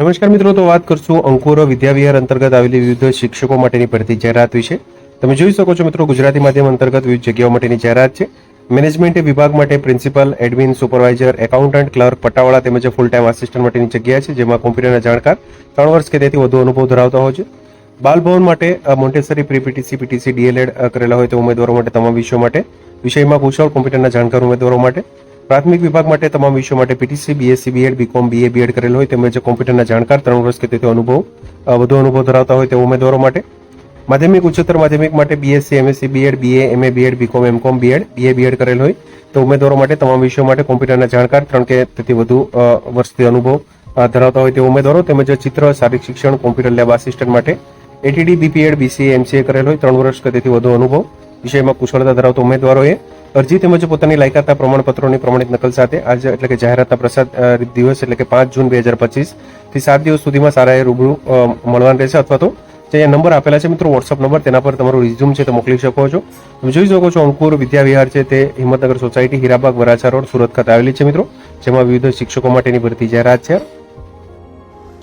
નમસ્કાર મિત્રો, તો વાત કરશું અંકુર વિદ્યાવિહાર અંતર્ગત આવેલી વિવિધ શિક્ષકો માટેની ભરતી જાહેરાત વિશે. તમે જોઈ શકો છો મિત્રો, ગુજરાતી માધ્યમ અંતર્ગત વિવિધ જગ્યાઓ માટેની જાહેરાત છે. મેનેજમેન્ટ વિભાગ માટે principal, admin, supervisor, accountant, clerk, પટ્ટાવાળા તેમજ ફૂલ ટાઈમ આસિસ્ટન્ટ માટેની જગ્યા છે, જેમાં કોમ્પ્યુટરના જાણકાર ત્રણ વર્ષ કે તેથી વધુ અનુભવ ધરાવતા હોય છે. બાલભવન માટે Montessori pre PTC PTC DElEd કરેલા હોય તે ઉમેદવારો માટે તમામ વિષયો માટે. વિષયમાં કુશળ કોમ્પ્યુટરના જાણકાર ઉમેદવારો માટે. પ્રાથમિક વિભાગ માટે તમામ વિષયો માટે PTC BSc BEd BCom BA BEd કરેલ હોય તેમજ કોમ્પ્યુટરના જાણકાર ત્રણ વર્ષ કે તેથી અનુભવ વધુ અનુભવ ધરાવતા હોય તેવા ઉમેદવારો માટે. માધ્યમિક, ઉચ્ચતર માધ્યમિક માટે BSc MSc BEd BA MA BEd BCom MCom BEd BA BEd કરેલ હોય તો ઉમેદવારો માટે તમામ વિષયો માટે કોમ્પ્યુટરના જાણકાર ત્રણ કે તેથી વધુ વર્ષથી અનુભવ ધરાવતા હોય તેવા ઉમેદવારો તેમજ ચિત્ર, શારીરિક શિક્ષણ, કોમ્પ્યુટર લેબ આસિસ્ટન્ટ માટે એટીડી બીપીએડ બીસીએ એમસીએ કરેલ હોય ત્રણ વર્ષ કે તેથી વધુ અનુભવ. વિષયમાં કુશળતા ધરાવતા ઉમેદવારોએ અરજી તેમજ પોતાની લાયકાતના પ્રમાણપત્રોની પ્રમાણિત નકલ સાથે આજે એટલે કે જાહેરાતના પ્રસાદ દિવસ એટલે કે પાંચ જૂન બે હજાર પચીસથી સાત દિવસ સુધીમાં સારા એ રૂબરૂ મળવાનું રહેશે અથવા તો જે નંબર આપેલા છે મિત્રો વોટ્સઅપ નંબર, તેના પર તમારું રિઝ્યુમ છે તે મોકલી શકો છો. તમે જોઈ શકો છો અંકુર વિદ્યાવિહાર છે તે હિંમતનગર સોસાયટી હીરાબાગ, વરાછા રોડ, સુરત ખાતે આવેલી છે મિત્રો, જેમાં વિવિધ શિક્ષકો માટેની ભરતી જાહેરાત છે.